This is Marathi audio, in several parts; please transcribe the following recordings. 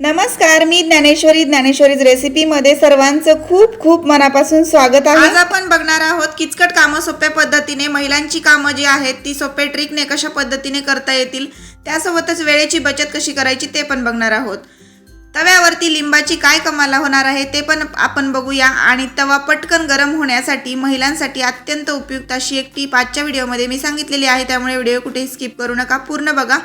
नमस्कार मी ज्ञानेश्वरी ज्ञानेश्वरीज रेसिपीमध्ये सर्वांचं खूप खूप मनापासून स्वागत आहे. आज आपण बघणार आहोत किचकट कामं सोप्या पद्धतीने महिलांची कामं जी आहेत ती सोप्या ट्रिकने कशा पद्धतीने करता येतील त्यासोबतच वेळेची बचत कशी करायची ते पण बघणार आहोत. तव्यावरती लिंबाची काय कमाला होणार आहे ते पण आपण बघूया आणि तवा पटकन गरम होण्यासाठी महिलांसाठी अत्यंत उपयुक्त अशी एक टीप आजच्या व्हिडिओमध्ये मी सांगितलेली आहे त्यामुळे व्हिडिओ कुठेही स्किप करू नका पूर्ण बघा.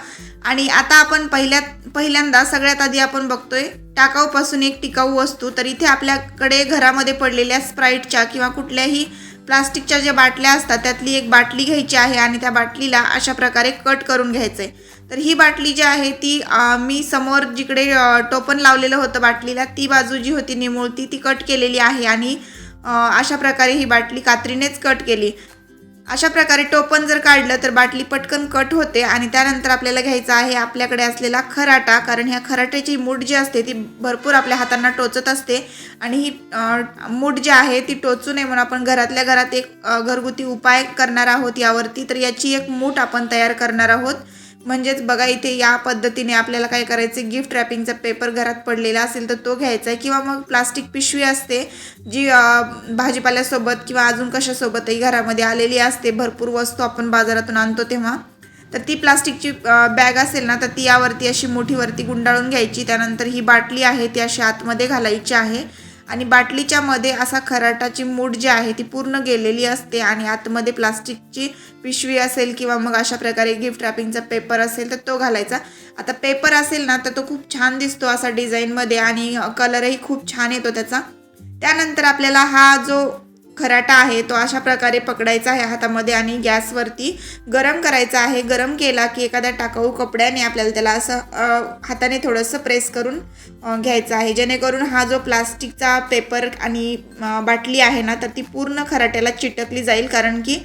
आणि आता आपण पहिल्यात पहिल्यांदा सगळ्यात आधी आपण बघतोय टाकाऊपासून एक टिकाऊ वस्तू तर इथे आपल्याकडे घरामध्ये पडलेल्या स्प्राईटच्या किंवा कुठल्याही प्लास्टिकच्या ज्या बाटल्या असतात त्यातली एक बाटली घ्यायची आहे आणि त्या बाटलीला अशा प्रकारे कट करून घ्यायचं. आहे तर ही बाटली जी आहे ती मी समोर जिकडे टोपण लावलेलं होतं बाटलीला ती बाजू जी होती निमुळती ती कट केलेली आहे आणि अशा प्रकारे ही बाटली कात्रीनेच कट केली. अशा प्रकारे टोपण जर काढलं तर बाटली पटकन कट होते आणि त्यानंतर आपल्याला घ्यायचा आहे आपल्याकडे असलेला खराटा कारण ह्या खराट्याची मूठ जी असते ती भरपूर आपल्या हातांना टोचत असते. आणि ही मूठ जी आहे ती टोचू नये म्हणून आपण घरातल्या घरात एक घरगुती उपाय करणार आहोत. यावरती तर याची एक मूठ आपण तयार करणार आहोत. म्हणजेच बघा इथे या पद्धतीने आपल्याला काय करायचं गिफ्ट रॅपिंगचा पेपर घरात पडलेला असेल तर तो घ्यायचा आहे किंवा मग प्लास्टिक पिशवी असते जी भाजीपाल्यासोबत किंवा अजून कशासोबतही घरामध्ये आलेली असते भरपूर वस्तू आपण बाजारातून आणतो तेव्हा तर ती प्लास्टिकची बॅग असेल ना तर ती यावरती अशी मोठीवरती गुंडाळून घ्यायची. त्यानंतर ही बाटली आहे ती अशी आतमध्ये घालायची आहे. आणि बाटलीच्या मध्ये असा खराटाची मूठ जी आहे ती पूर्ण गेलेली असते आणि आतमध्ये प्लास्टिकची पिशवी असेल किंवा मग अशा प्रकारे गिफ्ट रॅपिंगचा पेपर असेल तर तो घालायचा. आता पेपर असेल ना तर तो खूप छान दिसतो असा डिझाईनमध्ये आणि कलरही खूप छान येतो त्याचा. त्यानंतर आपल्याला हा जो खराटा आहे तो अशा प्रकारे पकडायचा आहे हातामध्ये आणि गॅसवरती गरम करायचा आहे. गरम केला की एखाद्या टाकाऊ कपड्याने आपल्याला त्याला असं हाताने थोडंसं प्रेस करून घ्यायचं आहे. जेणेकरून हा जो प्लास्टिकचा पेपर आणि बाटली आहे ना तर ती पूर्ण खराट्याला चिटकली जाईल. कारण की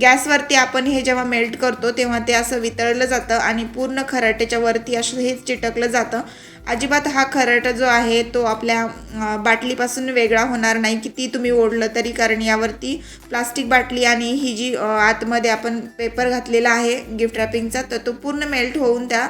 गॅसवरती आपण हे जेव्हा मेल्ट करतो तेव्हा ते असं वितळलं जातं आणि पूर्ण खराट्याच्या वरती असं हे चिटकलं जातं. अजिबात हा खराटा जो आहे तो आपल्या बाटलीपासून वेगळा होणार नाही किती तुम्ही ओढलं तरी कारण यावरती प्लास्टिक बाटली आणि ही जी आतमध्ये आपण पेपर घातलेला आहे गिफ्ट रॅपिंगचा तर तो पूर्ण मेल्ट होऊन त्या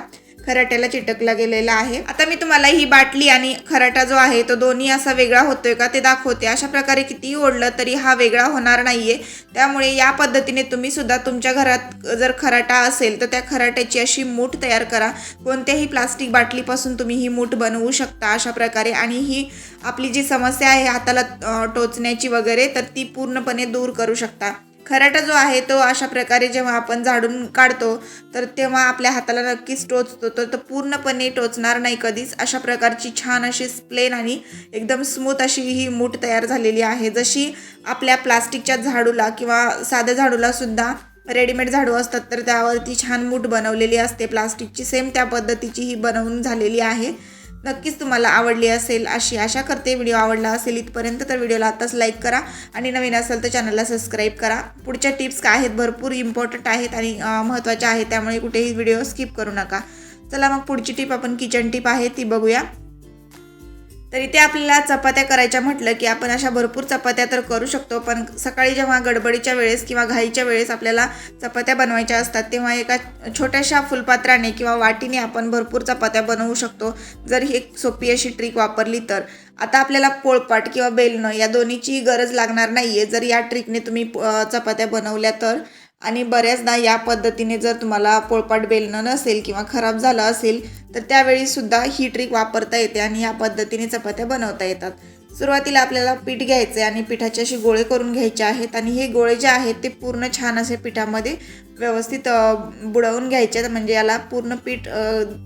खराट्याला चिटकला गेलेला आहे. आता मी तुम्हाला ही बाटली आणि खराटा जो आहे तो दोन्ही असा वेगळा होतोय का ते दाखवते. अशा प्रकारे कितीही ओढलं तरी हा वेगळा होणार नाहीये. त्यामुळे या पद्धतीने तुम्ही सुद्धा तुमच्या घरात जर खराटा असेल तर त्या खराट्याची अशी मूठ तयार करा. कोणत्याही प्लास्टिक बाटलीपासून तुम्ही ही मूठ बनवू शकता अशा प्रकारे. आणि ही आपली जी समस्या आहे हाताला टोचण्याची वगैरे तर ती पूर्णपणे दूर करू शकता. खराटा जो आहे तो अशा प्रकारे जेव्हा आपण झाडून काढतो तर तेव्हा आपल्या हाताला नक्कीच टोचतो. तर तो पूर्णपणे टोचणार नाही कधीच. अशा प्रकारची छान अशी प्लेन आणि एकदम स्मूथ अशी ही मूठ तयार झालेली आहे. जशी आपल्या प्लास्टिकच्या झाडूला किंवा साध्या झाडूला सुद्धा रेडीमेड झाडू असतात तर त्यावरती छान मूठ बनवलेली असते. प्लास्टिकची सेम त्या पद्धतीची ही बनवून झालेली आहे. नक्कीच तुम्हाला आवडली असेल अशी आशा करते. व्हिडिओ आवडला असेल इथपर्यंत तर व्हिडिओला आताच लाईक करा आणि नवीन असेल तर चॅनलला सबस्क्राईब करा. पुढच्या टिप्स काय आहेत? भरपूर इम्पॉर्टंट आहेत आणि महत्त्वाच्या आहेत. त्यामुळे कुठेही व्हिडिओ स्किप करू नका. चला मग पुढची टिप आपण किचन टिप आहे ती बघूया. तर इथे आपल्याला चपात्या करायच्या म्हटलं की आपण अशा भरपूर चपात्या तर करू शकतो पण सकाळी जेव्हा गडबडीच्या वेळेस किंवा घाईच्या वेळेस आपल्याला चपात्या बनवायच्या असतात तेव्हा एका छोट्याशा फुलपात्राने किंवा वाटीने आपण भरपूर चपात्या बनवू शकतो. जर ही एक सोपी अशी ट्रिक वापरली तर. आता आपल्याला पोळपाट किंवा बेलणं या दोन्हीची गरज लागणार नाही आहे जर या ट्रिकने तुम्ही चपात्या बनवल्या तर. आणि बऱ्याचदा या पद्धतीने जर तुम्हाला पोळपाट बेलणं नसेल किंवा खराब झालं असेल तर त्यावेळी सुद्धा ही ट्रिक वापरता येते आणि या पद्धतीने चपात्या बनवता येतात. सुरुवातीला आपल्याला पीठ घ्यायचं आहे आणि पिठाचे असे गोळे करून घ्यायचे आहेत आणि हे गोळे जे आहेत ते पूर्ण छान असे पिठामध्ये व्यवस्थित बुडवून घ्यायचे. आहेत. म्हणजे याला पूर्ण पीठ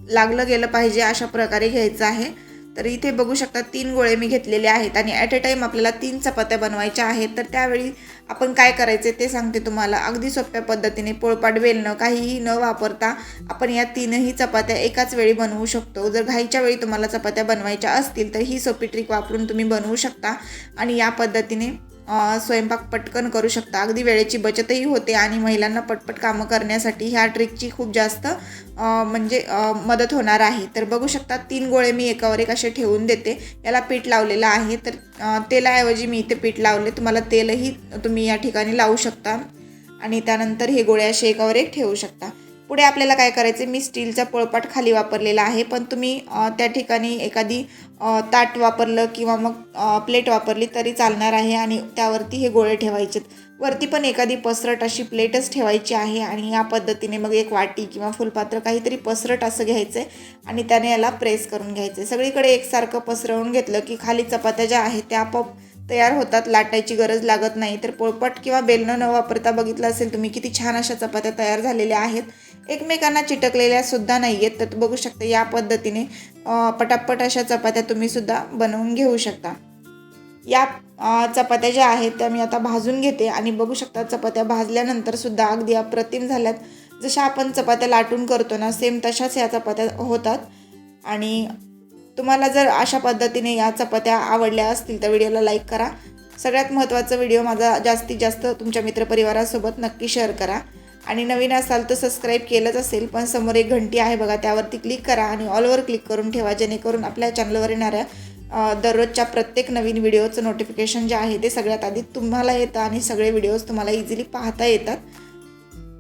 लागलं गेलं पाहिजे अशा प्रकारे घ्यायचं आहे. तर इथे बघू शकता तीन गोळे मी घेतलेले आहेत आणि ॲट अ टाईम आपल्याला तीन चपात्या बनवायच्या आहेत. तर त्यावेळी आपण काय करायचे ते सांगते तुम्हाला. अगदी सोप्या पद्धतीने पोळपाट वेलणं काहीही न वापरता आपण या तीनही चपात्या एकाच वेळी बनवू शकतो. जर घाईच्या वेळी तुम्हाला चपात्या बनवायच्या असतील तर ही सोपी ट्रिक वापरून तुम्ही बनवू शकता. आणि या पद्धतीने स्वयंपाक पटकन करू शकता. अगदी वेळेची बचतही होते आणि महिलांना पटपट कामं करण्यासाठी ह्या ट्रिकची खूप जास्त म्हणजे मदत होणार आहे. तर बघू शकता तीन गोळे मी एकावर एक असे ठेवून देते. याला पीठ लावलेलं आहे. तर तेलाऐवजी मी इथे पीठ लावले. तुम्हाला तेलही तुम्ही या ठिकाणी लावू शकता. आणि त्यानंतर हे गोळे असे एकावर एक ठेवू शकता. पुढे आपल्याला काय करायचं मी स्टीलचा पोळपाट खाली वापरलेला आहे. पण तुम्ही त्या ठिकाणी एखादी ताट वापरलं किंवा मग प्लेट वापरली तरी चालणार आहे आणि त्यावरती हे गोळे ठेवायचे वरती पण एखादी पसरट अशी प्लेटच ठेवायची आहे आणि या पद्धतीने मग एक वाटी किंवा फुलपात्र काहीतरी पसरट असं घ्यायचं आहे आणि त्याने याला प्रेस करून घ्यायचं आहे सगळीकडे एकसारखं पसरवून घेतलं की खाली चपात्या ज्या आहेत त्या आपोआप तयार होतात लाटायची गरज लागत नाही. तर पोळपट किंवा बेलणं न वापरता बघितलं असेल तुम्ही किती छान अशा चपात्या तयार झालेल्या आहेत. एकमेकांना चिटकलेल्या सुद्धा नाही आहेत तर बघू शकता या पद्धतीने पटापट अशा चपात्या तुम्ही सुद्धा बनवून घेऊ शकता. या चपात्या ज्या आहेत त्या मी आता भाजून घेते आणि बघू शकता चपात्या भाजल्यानंतर सुद्धा अगदी अप्रतिम झाल्यात. जशा आपण चपात्या लाटून करतो ना सेम तशाच या चपात्या होतात. आणि तुम्हाला जर अशा पद्धतीने या चपात्या आवडल्या असतील तर व्हिडिओला लाईक करा. सगळ्यात महत्त्वाचा व्हिडिओ माझा जास्तीत जास्त तुमच्या मित्रपरिवारासोबत नक्की शेअर करा. आणि नवीन असाल तर सबस्क्राईब केलंच असेल पण समोर एक घंटी आहे बघा त्यावरती क्लिक करा आणि ऑलवर क्लिक करून ठेवा जेणेकरून आपल्या चॅनलवर येणाऱ्या दररोजच्या प्रत्येक नवीन व्हिडिओचं नोटिफिकेशन जे आहे ते सगळ्यात आधी तुम्हाला येतं आणि सगळे व्हिडिओज तुम्हाला इझिली पाहता येतात.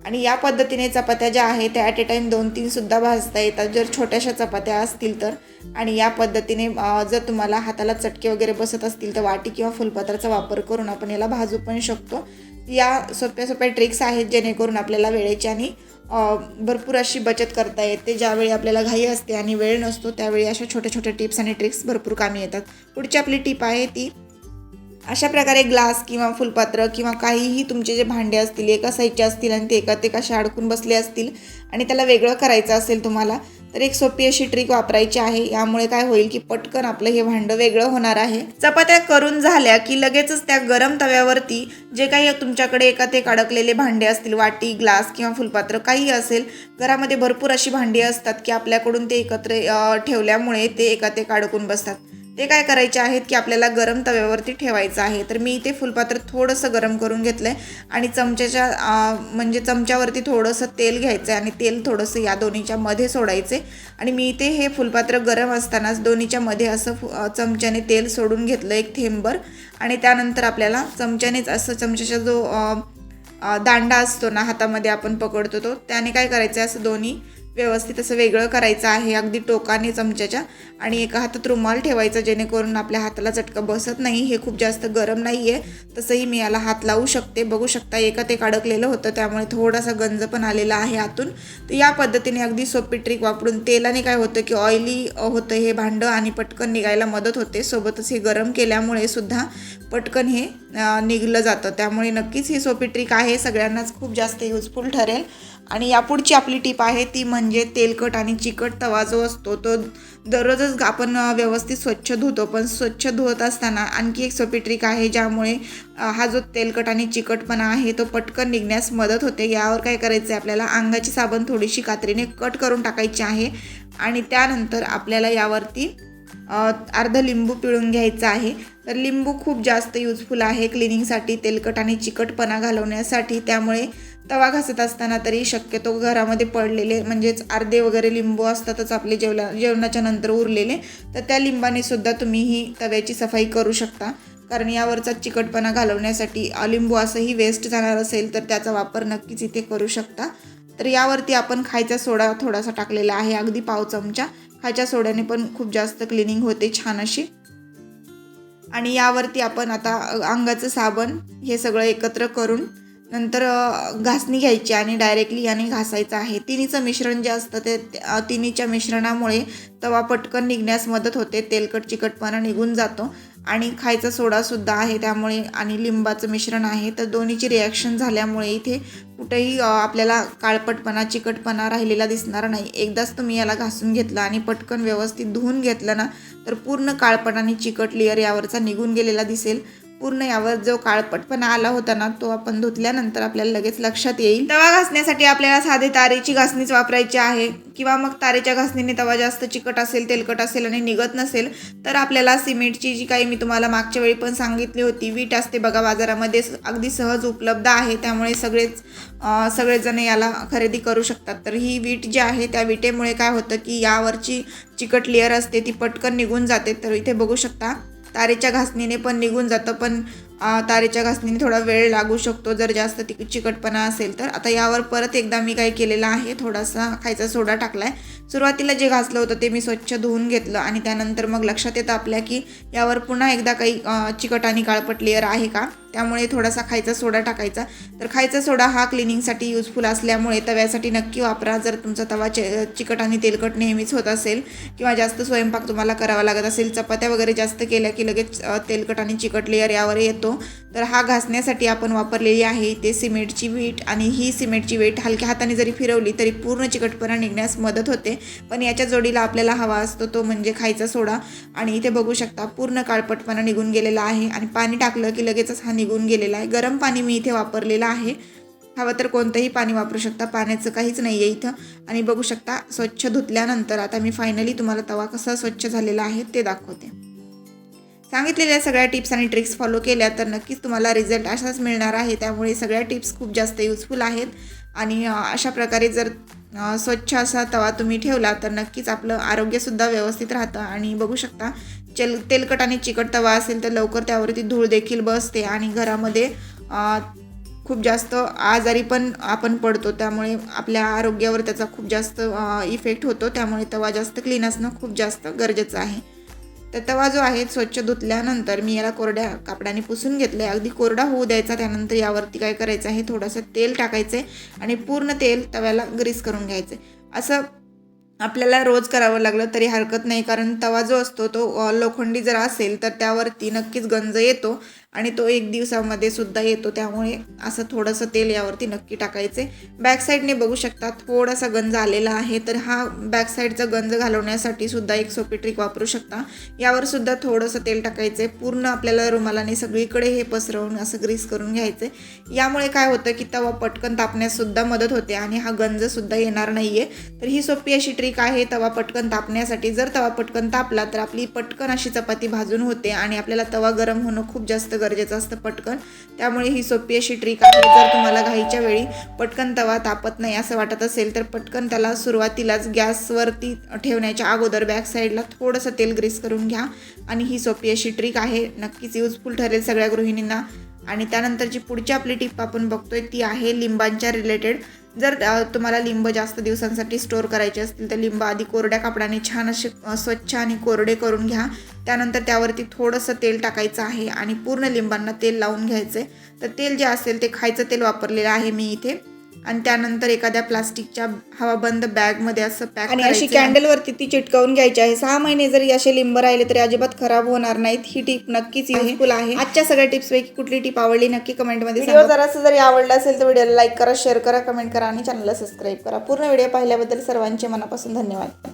आणि या पद्धतीने चपात्या ज्या आहेत त्या ॲट ए टाईम दोन तीनसुद्धा भाजता येतात जर छोट्याशा चपात्या असतील तर. आणि या पद्धतीने जर तुम्हाला हाताला चटके वगैरे बसत असतील तर वाटी किंवा फुलपात्राचा वापर करून आपण याला भाजू पण शकतो. या सोप्या सोप्या ट्रिक्स आहेत जेणेकरून आपल्याला वेळेची आणि भरपूर अशी बचत करता येते. ज्यावेळी आपल्याला घाई असते आणि वेळ नसतो त्यावेळी अशा छोट्या छोट्या टिप्स आणि ट्रिक्स भरपूर कामी येतात. पुढची आपली टिप आहे ती अशा प्रकारे ग्लास किंवा फुलपात्र किंवा काहीही तुमचे जे भांडे असतील एका साईजचे असतील आणि ते एका ते कशा अडकून बसले असतील आणि त्याला वेगळं करायचं असेल तुम्हाला तर एक सोपी अशी ट्रिक वापरायची आहे. यामुळे काय होईल की पटकन आपलं हे भांडं वेगळं होणार आहे. चपात्या करून झाल्या की लगेचच त्या गरम तव्यावरती जे काही तुमच्याकडे एका ते अडकलेले भांडे असतील वाटी ग्लास किंवा फुलपात्र काही असेल घरामध्ये भरपूर अशी भांडी असतात की आपल्याकडून ते एकत्र ठेवल्यामुळे ते एका ते अडकून बसतात. ते काय करायचे आहेत की आपल्याला गरम तव्यावरती ठेवायचं आहे. तर मी इथे फुलपात्र थोडंसं गरम करून घेतलं आहे आणि चमच्याच्या म्हणजे चमच्यावरती थोडंसं तेल घ्यायचं आहे आणि तेल थोडंसं या दोन्हीच्या मध्ये सोडायचे आणि मी इथे हे फुलपात्र गरम असतानाच दोन्हीच्या मध्ये असं चमच्याने तेल सोडून घेतलं एक थेंबर. आणि त्यानंतर आपल्याला चमच्यानेच असं चमच्याचा जो दांडा असतो ना हातामध्ये आपण पकडतो तो त्याने काय करायचं आहे असं दोन्ही व्यवस्थित असं वेगळं करायचं आहे अगदी टोकाने चमच्याच्या. आणि एका हातात रुमाल ठेवायचा जेणेकरून आपल्या हाताला चटका बसत नाही. हे खूप जास्त गरम नाही आहे तसंही मी याला हात लावू शकते. बघू शकता एकात एक अडकलेलं होतं त्यामुळे थोडासा गंज पण आलेला आहे आतून. तर या पद्धतीने अगदी सोपी ट्रिक वापरून तेलाने काय होतं की ऑइली होतं हे भांडं आणि पटकन निघायला मदत होते. सोबतच हे गरम केल्यामुळे सुद्धा पटकन हे निघलं जातं. त्यामुळे नक्कीच ही सोपी ट्रिक आहे. सगळ्यांनाच खूप जास्त युजफुल ठरेल. आणि यापुढची आपली टीप आहे ती म्हणजे तेलकट आणि चिकट तवा जो असतो तो दररोजच आपण व्यवस्थित स्वच्छ धुतो. पण स्वच्छ धुवत असताना आणखी एक सोपी ट्रिक आहे ज्यामुळे हा जो तेलकट आणि चिकटपणा आहे तो पटकन निघण्यास मदत होते. यावर काय करायचं आहे आपल्याला अंगाची साबण थोडीशी कात्रीने कट करून टाकायची आहे आणि त्यानंतर आपल्याला यावरती अर्ध लिंबू पिळून घ्यायचा आहे. तर लिंबू खूप जास्त युजफुल आहे क्लिनिंगसाठी तेलकट आणि चिकटपणा घालवण्यासाठी. त्यामुळे तवा घासत असताना तरी शक्यतो घरामध्ये पडलेले म्हणजेच अर्धे वगैरे लिंबू असतातच आपले जेवला जेवणाच्या नंतर उरलेले तर त्या लिंबाने सुद्धा तुम्ही ही तव्याची सफाई करू शकता. कारण यावरचा चिकटपणा घालवण्यासाठी लिंबू असंही वेस्ट जाणार असेल तर त्याचा वापर नक्कीच इथे करू शकता. तर यावरती आपण खायचा सोडा थोडासा टाकलेला आहे अगदी पाव चमचा. खायच्या सोड्याने पण खूप जास्त क्लिनिंग होते छान अशी. आणि यावरती आपण आता अंगाचं साबण हे सगळं एकत्र करून नंतर घासणी घ्यायची आणि डायरेक्टली याने घासायचं आहे. तिन्हीचं मिश्रण जे असतं ते तिन्हीच्या मिश्रणामुळे तवा पटकन निघण्यास मदत होते. तेलकट चिकटपणा निघून जातो आणि खायचा सोडासुद्धा आहे त्यामुळे आणि लिंबाचं मिश्रण आहे. तर दोन्हीची रिॲक्शन झाल्यामुळे इथे कुठेही आपल्याला काळपटपणा चिकटपणा राहिलेला दिसणार नाही. एकदाच तुम्ही याला घासून घेतलं आणि पटकन व्यवस्थित धुवून घेतलं ना तर पूर्ण काळपट आणि चिकट लेअर यावरचा निघून गेलेला दिसेल. पूर्ण यावर जो काळपटपणा आला होता ना तो आपण धुतल्यानंतर आपल्याला लगेच लक्षात येईल. तवा घासण्यासाठी आपल्याला साधे तारेची घासणीच वापरायची आहे. किंवा मग तारेच्या घासणीने तवा जास्त चिकट असेल तेलकट असेल आणि निघत नसेल तर आपल्याला सिमेंटची जी काही मी तुम्हाला मागच्या वेळी पण सांगितली होती वीट असते बघा बाजारामध्ये अगदी सहज उपलब्ध आहे. त्यामुळे सगळेच सगळेजण याला खरेदी करू शकतात. तर ही वीट जी आहे त्या विटेमुळे काय होतं की यावरची चिकट लेअर असते ती पटकन निघून जाते. तर इथे बघू शकता तारेच्या घासणीने पण निघून जातं पण तारेच्या घासणीने थोडा वेळ लागू शकतो. जर जास्त ति चिकटपणा असेल तर. आता यावर परत एकदा मी काय केलेलं आहे थोडासा खायचा सोडा टाकला आहे सुरुवातीला जे घासलं होतं ते मी स्वच्छ धुवून घेतलं आणि त्यानंतर मग लक्षात येतं आपल्या की यावर पुन्हा एकदा काही चिकट आणि काळपट लेअर आहे का? त्यामुळे थोडासा खायचा सोडा टाकायचा. तर खायचा सोडा हा क्लिनिंगसाठी युजफुल असल्यामुळे तव्यासाठी नक्की वापरा. जर तुमचा तवा चे चिकट आणि तेलकट नेहमीच होत असेल किंवा जास्त स्वयंपाक तुम्हाला करावा लागत असेल चपात्या वगैरे जास्त केल्या की लगेच तेलकट आणि चिकट लेअर यावर येतो. तर हा घासण्यासाठी आपण वापरलेली आहे ते सिमेंटची वीट आणि ही सिमेंटची वीट हलक्या हाताने जरी फिरवली तरी पूर्ण चिकटपणा निघण्यास मदत होते. पण याच्या जोडीला आपल्याला हवा असतो तो म्हणजे खायचा सोडा. आणि इथे बघू शकता पूर्ण काळपटपणा निघून गेलेला आहे आणि पाणी टाकलं की लगेचच हा निघून गेलेला आहे. गरम पाणी मी इथे वापरलेलं आहे. हवं तर कोणतंही पाणी वापरू शकता. पाण्याचं काहीच नाही आहे इथं. आणि बघू शकता स्वच्छ धुतल्यानंतर आता मी फायनली तुम्हाला तवा कसा स्वच्छ झालेला आहे ते दाखवते. सांगितलेल्या सगळ्या टिप्स आणि ट्रिक्स फॉलो केल्या तर नक्कीच तुम्हाला रिझल्ट असाच मिळणार आहे. त्यामुळे सगळ्या टिप्स खूप जास्त युजफुल आहेत. आणि अशा प्रकारे जर स्वच्छ असा तवा तुम्ही ठेवला तर नक्कीच आपलं आरोग्यसुद्धा व्यवस्थित राहतं. आणि बघू शकता चल तेलकट आणि चिकट तवा असेल तर लवकर त्यावरती धूळ देखील बसते आणि घरामध्ये खूप जास्त आजारी पण आपण पडतो. त्यामुळे आपल्या आरोग्यावर त्याचा खूप जास्त इफेक्ट होतो. त्यामुळे तवा जास्त क्लीन असणं खूप जास्त गरजेचं आहे. तर तवा जो आहे स्वच्छ धुतल्यानंतर मी याला कोरड्या कापडाने पुसून घेतलं आहे अगदी कोरडा होऊ द्यायचा त्यानंतर यावरती काय करायचं आहे थोडंसं तेल टाकायचं आहे आणि पूर्ण तेल तव्याला ग्रीस करून घ्यायचं आहे असं आपल्याला रोज करावं लागलं तरी हरकत नाही. कारण तवा जो असतो तो लोखंडी जर असेल तर त्यावरती नक्कीच गंज येतो. आणि तो एक दिवसामध्ये सुद्धा येतो त्यामुळे असं थोडंसं तेल यावरती नक्की टाकायचे. बॅक साईडने बघू शकता थोडासा गंज आलेला आहे तर हा बॅक साईडचा गंज घालवण्यासाठी सुद्धा एक सोपी ट्रिक वापरू शकता. यावर सुद्धा थोडंसं तेल टाकायचे पूर्ण आपल्याला रुमालाने सगळीकडे हे पसरवून असं ग्रीस करून घ्यायचे. यामुळे काय होतं की तवा पटकन तापण्याससुद्धा मदत होते आणि हा गंजसुद्धा येणार नाही आहे तर ही सोपी अशी ट्रिक आहे तवा पटकन तापण्यासाठी. जर तवा पटकन तापला तर आपली पटकन अशी चपाती भाजून होते आणि आपल्याला तवा गरम होणं खूप जास्त गरजेचं असतं पटकन. त्यामुळे ही सोपी अशी ट्रिक आहे. जर तुम्हाला घाईच्या वेळी पटकन तवा तापत नाही असं वाटत असेल तर पटकन त्याला सुरुवातीलाच गॅसवरती ठेवण्याच्या अगोदर बॅक साईडला थोडंसं तेल ग्रीस करून घ्या. आणि ही सोपी अशी ट्रिक आहे. नक्कीच युजफुल ठरेल सगळ्या गृहिणींना. आणि त्यानंतरची पुढची आपली टिप आपण बघतोय ती आहे लिंबांच्या रिलेटेड जर तुम्हाला लिंब जास्त दिवसांसाठी स्टोअर करायचे असतील तर लिंब आधी कोरड्या कापडाने छान असे स्वच्छ आणि कोरडे करून घ्या. त्यानंतर त्यावरती थोडंसं तेल टाकायचं आहे आणि पूर्ण लिंबांना तेल लावून घ्यायचं आहे तर तेल जे असेल ते खायचं तेल वापरलेलं आहे मी इथे. आणि त्यानंतर एखाद्या प्लास्टिकच्या हवाबंद बॅगमध्ये असं पॅक आणि अशी कॅन्डलवरती ती चिटकवून घ्यायची आहे. सहा महिने जरी असे लिंब राहिले तरी अजिबात खराब होणार नाहीत. ही टिप नक्कीच युजफुल आहे. आजच्या सगळ्या टिप्स पैकी कुठली टिप आवडली नक्की कमेंटमध्ये व्हिडिओ जरासं जरी आवडला असेल तर व्हिडिओला लाईक करा शेअर करा कमेंट करा आणि चॅनलला सबस्क्राईब करा. पूर्ण व्हिडिओ पाहिल्याबद्दल सर्वांचे मनापासून धन्यवाद.